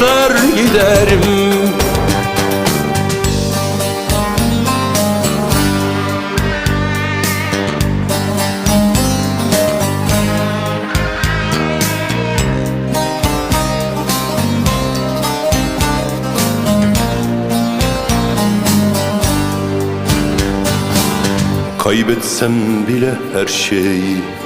patlar giderim. Kaybetsem bile her şeyi